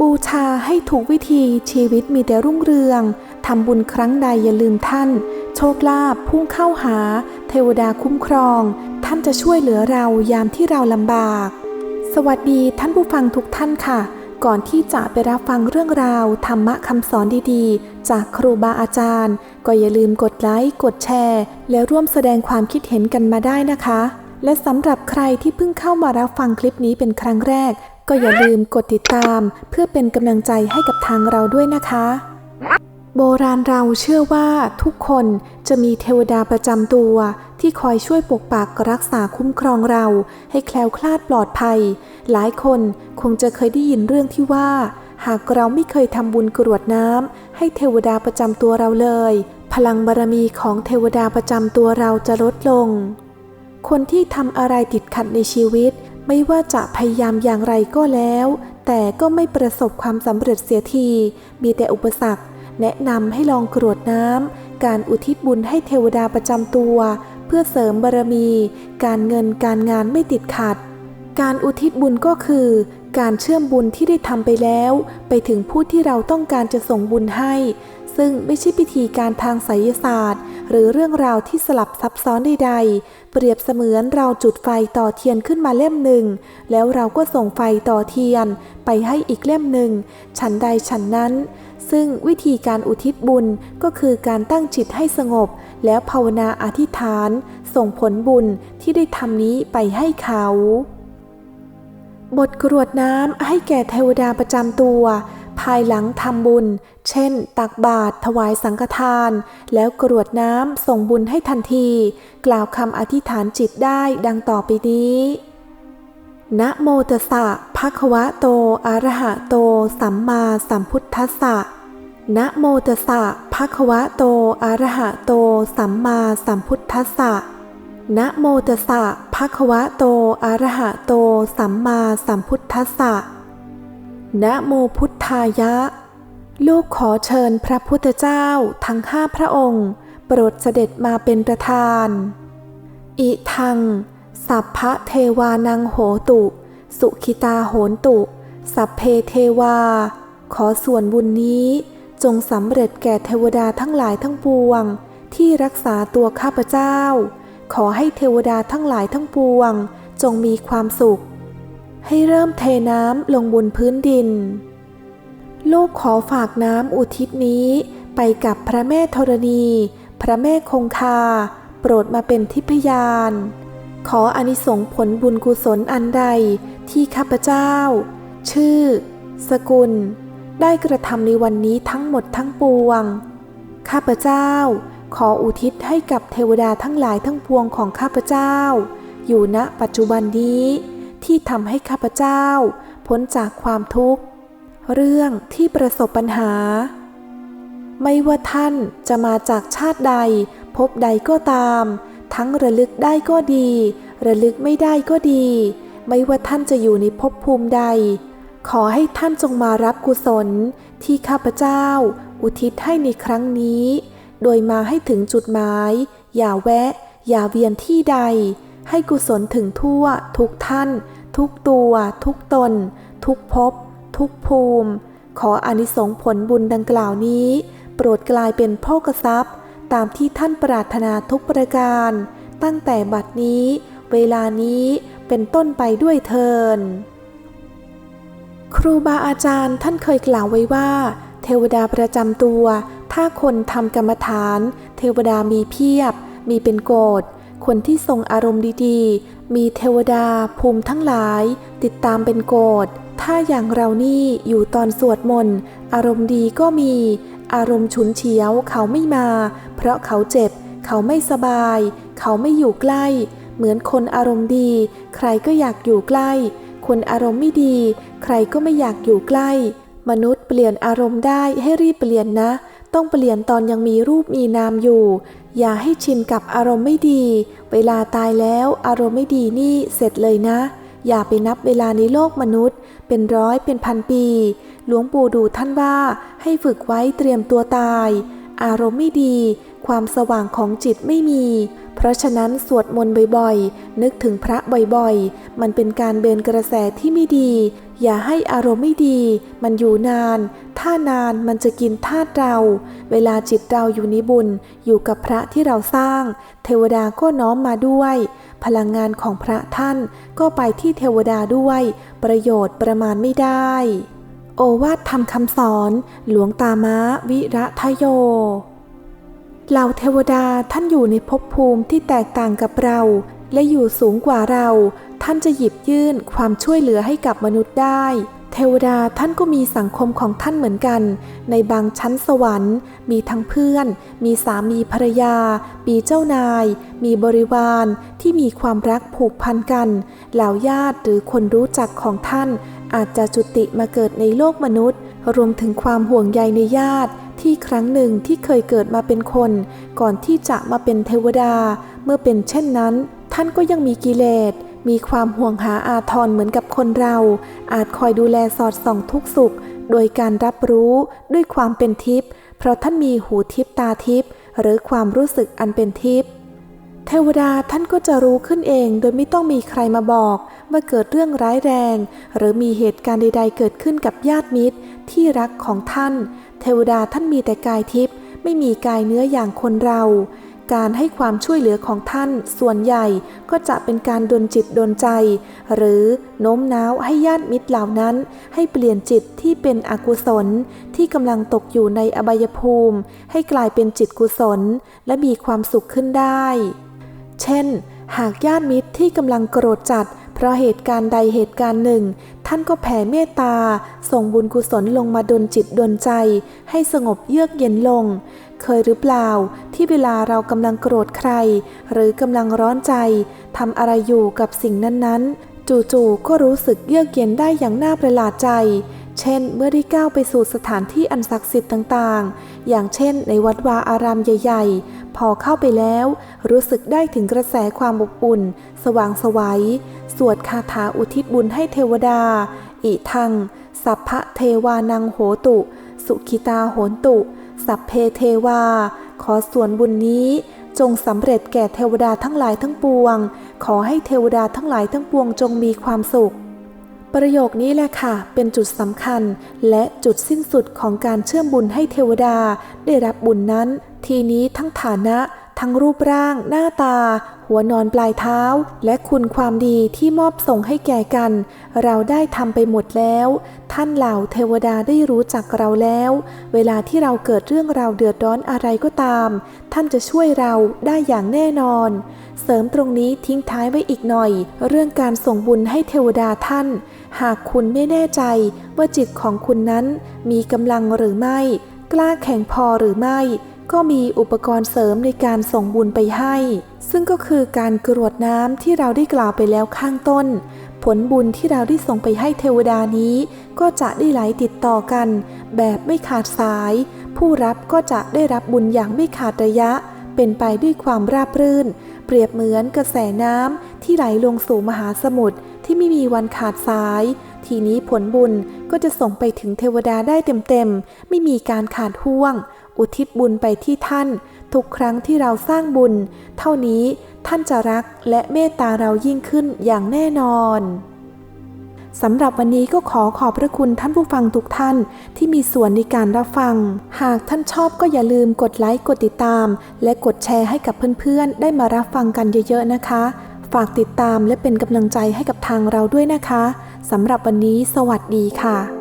บูชาให้ถูกวิธีชีวิตมีแต่รุ่งเรือง ทำบุญครั้งใดอย่าลืมท่าน โชคลาภพุ่งเข้าหา เทวดาคุ้มครอง ท่านจะช่วยเหลือเรายามที่เราลำบาก สวัสดีท่านผู้ฟังทุกท่านค่ะ ก่อนที่จะไปรับฟังเรื่องราว ธรรมะคำสอนดีๆ จากครูบาอาจารย์ ก็อย่าลืมกดไลค์กดแชร์ และร่วมแสดงความคิดเห็นกันมาได้นะคะและสำหรับใครที่เพิ่งเข้ามารับฟังคลิปนี้เป็นครั้งแรก ก็อย่าลืมกดติดตามเพื่อเป็นกำลังใจให้กับทางเราด้วยนะคะ โบราณเราเชื่อว่าทุกคนจะมีเทวดาประจำตัว ที่คอยช่วยปกปักรักษาคุ้มครองเรา ให้แคล้วคลาดปลอดภัย หลายคนคงจะเคยได้ยินเรื่องที่ว่า หากเราไม่เคยทำบุญกรวดน้ำให้เทวดาประจำตัวเราเลย พลังบารมีของเทวดาประจำตัวเราจะลดลงคนที่ทำอะไรติดขัดในชีวิต ไม่ว่าจะพยายามอย่างไรก็แล้ว แต่ก็ไม่ประสบความสำเร็จเสียที มีแต่อุปสรรค แนะนำให้ลองกรวดน้ำ การอุทิศบุญให้เทวดาประจำตัว เพื่อเสริมบารมี การเงินการงานไม่ติดขัด การอุทิศบุญก็คือ การเชื่อมบุญที่ได้ทำไปแล้ว ไปถึงผู้ที่เราต้องการจะส่งบุญให้ ซึ่งไม่ใช่พิธีการทางไสยศาสตร์ หรือเรื่องราวที่สลับซับซ้อนใดๆ เปรียบเสมือนเราจุดไฟต่อเทียนขึ้นมาเล่มหนึ่ง แล้วเราก็ส่งไฟต่อเทียนไปให้อีกเล่มหนึ่ง ฉันใดฉันนั้น ซึ่งวิธีการอุทิศบุญก็คือการตั้งจิตให้สงบ แล้วภาวนาอธิษฐาน ส่งผลบุญที่ได้ทำนี้ไปให้เขาบทกรวดน้ำให้แก่เทวดาประจำตัว ภายหลังทำบุญ เช่น ตักบาตรถวายสังฆทาน แล้วกรวดน้ำส่งบุญให้ทันที กล่าวคำอธิษฐานจิตได้ดังต่อไปนี้นะโมตัสสะภะคะวะโต อะระหะโต สัมมาสัมพุทธัสสะนะโมตัสสะภะคะวะโต อะระหะโต สัมมาสัมพุทธัสสะนะโมตัสสะภะคะวะโต อะระหะโต สัมมาสัมพุทธัสสะ นะโมพุทธายะ ลูกขอเชิญพระพุทธเจ้าทั้งห้าพระองค์ โปรดเสด็จมาเป็นประธาน อิทัง สัพพะเทวานังโหตุ สุขิตาโหนตุ สัพเพเทวา ขอส่วนบุญนี้จงสำเร็จแก่เทวดาทั้งหลายทั้งปวง ที่รักษาตัวข้าพเจ้า ขอให้เทวดาทั้งหลายทั้งปวง จงมีความสุข ให้เริ่มเทน้ำลงบนพื้นดิน ลูกขอฝากน้ำอุทิศนี้ไปกับพระแม่ธรณี พระแม่คงคา โปรดมาเป็นทิพยาน ขออนิสงส์ผลบุญกุศลอันใดที่ข้าพเจ้า ชื่อ สกุล ได้กระทำในวันนี้ทั้งหมดทั้งปวง ข้าพเจ้า ขออุทิศให้กับเทวดาทั้งหลายทั้งปวงของข้าพเจ้า อยู่ณปัจจุบันนี้ ที่ทำให้ข้าพเจ้า พ้นจากความทุกข์ เรื่องที่ประสบปัญหา ไม่ว่าท่านจะมาจากชาติใด พบใดก็ตาม ทั้งระลึกได้ก็ดี ระลึกไม่ได้ก็ดี ไม่ว่าท่านจะอยู่ในภพภูมิใด ขอให้ท่านจงมารับกุศลที่ข้าพเจ้า อุทิศให้ในครั้งนี้ โดยมาให้ถึงจุดหมาย อย่าแวะ อย่าเวียนที่ใดให้กุศลถึงทั่วทุกท่าน ทุกตัว ทุกตน ทุกภพทุกภูมิ ขออานิสงผลบุญดังกล่าวนี้ โปรดกลายเป็นโภกทรัพย์ ตามที่ท่านปรารถนาทุกประการ ตั้งแต่บัดนี้ เวลานี้เป็นต้นไปด้วยเทินครูบาอาจารย์ท่านเคยกล่าวไว้ว่า เทวดาประจำตัว ถ้าคนทำกรรมฐาน เทวดามีเพียบ มีเป็นโกด คนที่ทรงอารมณ์ดีๆ มีเทวดาภูมิทั้งหลาย ติดตามเป็นโกดถ้าอย่างเรานี่อยู่ตอนสวดมนต์อารมณ์ดีก็มี อารมณ์ฉุนเฉียวเขาไม่มา เพราะเขาเจ็บ เขาไม่สบาย เขาไม่อยู่ใกล้ เหมือนคนอารมณ์ดี ใครก็อยากอยู่ใกล้ คนอารมณ์ไม่ดี ใครก็ไม่อยากอยู่ใกล้ มนุษย์เปลี่ยนอารมณ์ได้ให้รีบเปลี่ยนนะ ต้องเปลี่ยนตอนยังมีรูปมีนามอยู่ อย่าให้ชินกับอารมณ์ไม่ดี เวลาตายแล้วอารมณ์ไม่ดีนี่เสร็จเลยนะ อย่าไปนับเวลาในโลกมนุษย์ เป็นร้อยเป็นพันปี หลวงปู่ดูท่านว่าให้ฝึกไว้เตรียมตัวตาย อารมณ์ไม่ดี ความสว่างของจิตไม่มี เพราะฉะนั้นสวดมนต์บ่อยๆ นึกถึงพระบ่อยๆ มันเป็นการเบนกระแสที่ไม่ดี อย่าให้อารมณ์ไม่ดี มันอยู่นาน ถ้านานมันจะกินธาตุเรา เวลาจิตเราอยู่ในบุญ อยู่กับพระที่เราสร้าง เทวดาก็น้อมมาด้วย พลังงานของพระท่านก็ไปที่เทวดาด้วย ประโยชน์ประมาณไม่ได้ โอวาทธรรมคำสอน หลวงตาม้าวิระทะโย เหล่าเทวดาท่านอยู่ในภพภูมิที่แตกต่างกับเรา และอยู่สูงกว่าเรา ท่านจะหยิบยื่นความช่วยเหลือให้กับมนุษย์ได้ เทวดาท่านก็มีสังคมของท่านเหมือนกัน ในบางชั้นสวรรค์ มีทั้งเพื่อน มีสามีภรรยา มีเจ้านาย มีบริวารที่มีความรักผูกพันกัน เหล่าญาติหรือคนรู้จักของท่าน อาจจะจุติมาเกิดในโลกมนุษย์ รวมถึงความห่วงใยในญาติ ที่ครั้งหนึ่งที่เคยเกิดมาเป็นคน ก่อนที่จะมาเป็นเทวดา เมื่อเป็นเช่นนั้น ท่านก็ยังมีกิเลส มีความห่วงหาอาทรเหมือนกับคนเรา อาจคอยดูแลสอดส่องทุกสุข โดยการรับรู้ด้วยความเป็นทิพย์เพราะท่านมีหูทิพย์ตาทิพย์หรือความรู้สึกอันเป็นทิพย์เทวดาท่านก็จะรู้ขึ้นเองโดยไม่ต้องมีใครมาบอก ว่าเกิดเรื่องร้ายแรง หรือมีเหตุการณ์ใด ๆ เกิดขึ้นกับญาติมิตร ที่รักของท่าน เทวดาท่านมีแต่กายทิพย์ไม่มีกายเนื้ออย่างคนเรา การให้ความช่วยเหลือของท่านส่วนใหญ่ก็จะเป็นการดลจิตดลใจ หรือโน้มน้าวให้ญาติมิตรเหล่านั้น ให้เปลี่ยนจิตที่เป็นอกุศล ที่กำลังตกอยู่ในอบายภูมิ ให้กลายเป็นจิตกุศล และมีความสุขขึ้นได้ เช่น หากญาติมิตรที่กำลังโกรธจัด เพราะเหตุการณ์ใดเหตุการณ์หนึ่ง ท่านก็แผ่เมตตา ส่งบุญกุศลลงมาดลจิตดลใจ ให้สงบเยือกเย็นลง เคยหรือเปล่าที่เวลาเรากำลังโกรธใคร หรือกำลังร้อนใจทำอะไรอยู่กับสิ่งนั้นๆ จู่ๆก็รู้สึกเยือกเย็นได้อย่างน่าประหลาดใจ เช่น เมื่อได้ก้าวไปสู่สถานที่อันศักดิ์สิทธิ์ต่างๆ อย่างเช่น ในวัดวาอารามใหญ่ ๆ พอเข้าไปแล้ว รู้สึกได้ถึงกระแสความอบอุ่น สว่างสวัย สวดคาถาอุทิศบุญให้เทวดา อิทัง สัพพะเทวานังโหตุ สุขิตาโหนตุ สัพเพเทวา ขอส่วนบุญนี้จงสำเร็จแก่เทวดาทั้งหลายทั้งปวง ขอให้เทวดาทั้งหลายทั้งปวงจงมีความสุข ประโยคนี้แหละค่ะ เป็นจุดสำคัญและจุดสิ้นสุดของการเชื่อมบุญให้เทวดา ได้รับบุญนั้น ทีนี้ทั้งฐานะทั้งรูปร่าง หน้าตา หัวนอนปลายเท้า และคุณความดีที่มอบส่งให้แก่กัน เราได้ทำไปหมดแล้ว ท่านเหล่าเทวดาได้รู้จักเราแล้ว เวลาที่เราเกิดเรื่องราวเดือดร้อนอะไรก็ตาม ท่านจะช่วยเราได้อย่างแน่นอน เสริมตรงนี้ทิ้งท้ายไว้อีกหน่อย เรื่องการส่งบุญให้เทวดาท่านหากคุณไม่แน่ใจว่าจิตของคุณนั้นมีกำลังหรือไม่ กล้าแข็งพอหรือไม่ ก็มีอุปกรณ์เสริมในการส่งบุญไปให้ ซึ่งก็คือการกรวดน้ำที่เราได้กล่าวไปแล้วข้างต้น ผลบุญที่เราได้ส่งไปให้เทวดานี้ ก็จะได้ไหลติดต่อกัน แบบไม่ขาดสาย ผู้รับก็จะได้รับบุญอย่างไม่ขาดระยะ เป็นไปด้วยความราบรื่น เปรียบเหมือนกระแสน้ำที่ไหลลงสู่มหาสมุทร ที่ไม่มีวันขาดสาย ทีนี้ผลบุญก็จะส่งไปถึงเทวดาได้เต็มๆ ไม่มีการขาดห่วง อุทิศบุญไปที่ท่าน ทุกครั้งที่เราสร้างบุญ เท่านี้ท่านจะรักและเมตตาเรายิ่งขึ้นอย่างแน่นอนสำหรับวันนี้ก็ขอขอบพระคุณท่านผู้ฟังทุกท่านที่มีส่วนในการรับฟัง หากท่านชอบก็อย่าลืมกดไลค์ กดติดตาม และกดแชร์ให้กับเพื่อนๆ ได้มารับฟังกันเยอะๆนะคะ ฝากติดตามและเป็นกำลังใจให้กับทางเราด้วยนะคะสำหรับวันนี้สวัสดีค่ะ